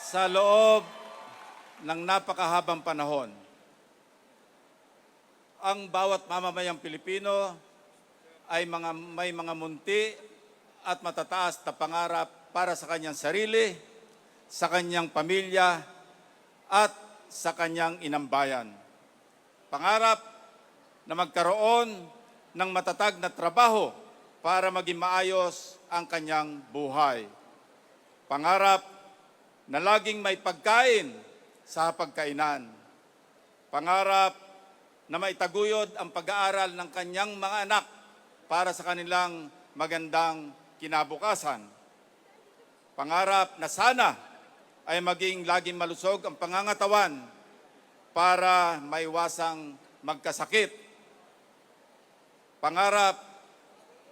Sa loob ng napakahabang panahon, ang bawat mamamayang Pilipino ay mga, may mga munti at matataas na pangarap para sa kanyang sarili, sa kanyang pamilya, at sa kanyang inambayan. Pangarap na magkaroon ng matatag na trabaho para maging maayos ang kanyang buhay. Pangarap na laging may pagkain sa pagkainan. Pangarap na maitaguyod ang pag-aaral ng kanyang mga anak para sa kanilang magandang kinabukasan. Pangarap na sana ay maging laging malusog ang pangangatawan para maiwasang magkasakit. Pangarap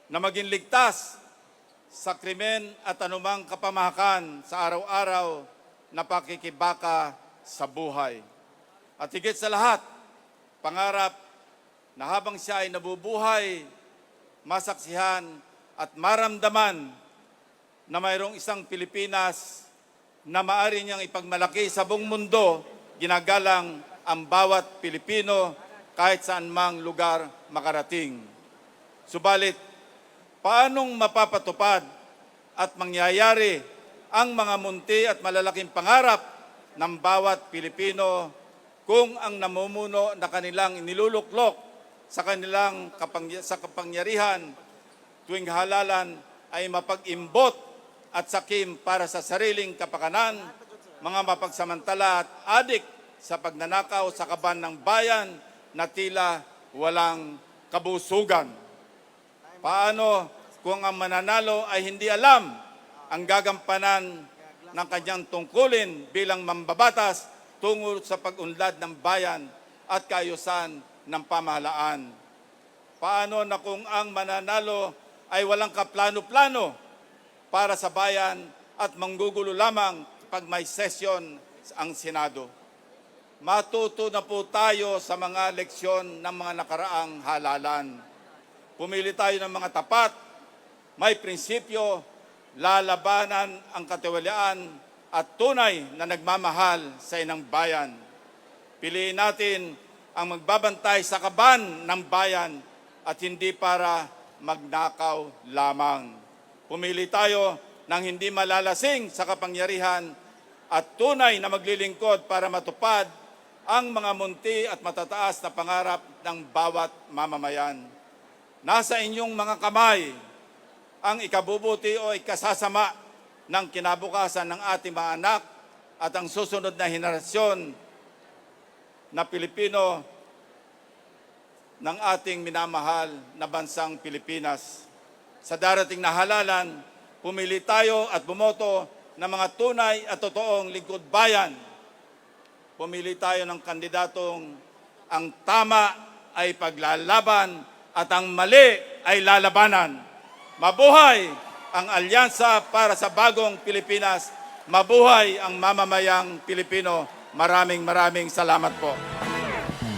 na maging ligtas sa at anumang kapamahakan sa araw-araw na pakikibaka sa buhay. At higit sa lahat, pangarap na habang siya ay nabubuhay, masaksihan at maramdaman na mayroong isang Pilipinas na maari niyang ipagmalaki sa buong mundo, ginagalang ang bawat Pilipino kahit saan mang lugar makarating. Subalit, paanong mapapatupad at mangyayari ang mga munti at malalaking pangarap ng bawat Pilipino kung ang namumuno na kanilang niluluklok sa kanilang kapangya- sa kapangyarihan tuwing halalan ay mapag-imbot at sakim para sa sariling kapakanan, mga mapagsamantala at adik sa pagnanakaw sa kaban ng bayan na tila walang kabusugan. Paano kung ang mananalo ay hindi alam ang gagampanan ng kanyang tungkulin bilang mambabatas tungo sa pag-unlad ng bayan at kaayusan ng pamahalaan? Paano na kung ang mananalo ay walang kaplano-plano para sa bayan at manggugulo lamang pag may sesyon ang Senado? Matuto na po tayo sa mga leksyon ng mga nakaraang halalan. Pumili tayo ng mga tapat, may prinsipyo, lalabanan ang katiwalaan at tunay na nagmamahal sa inang bayan. Piliin natin ang magbabantay sa kaban ng bayan at hindi para magnakaw lamang. Pumili tayo ng hindi malalasing sa kapangyarihan at tunay na maglilingkod para matupad ang mga munti at matataas na pangarap ng bawat mamamayan. Nasa inyong mga kamay ang ikabubuti o ikasasama ng kinabukasan ng ating mga anak at ang susunod na henerasyon na Pilipino ng ating minamahal na bansang Pilipinas. Sa darating na halalan, pumili tayo at bumoto ng mga tunay at totoong lingkod bayan. Pumili tayo ng kandidatong ang tama ay paglalaban at ang mali ay lalabanan. Mabuhay ang alyansa para sa bagong Pilipinas. Mabuhay ang mamamayang Pilipino. Maraming maraming salamat po.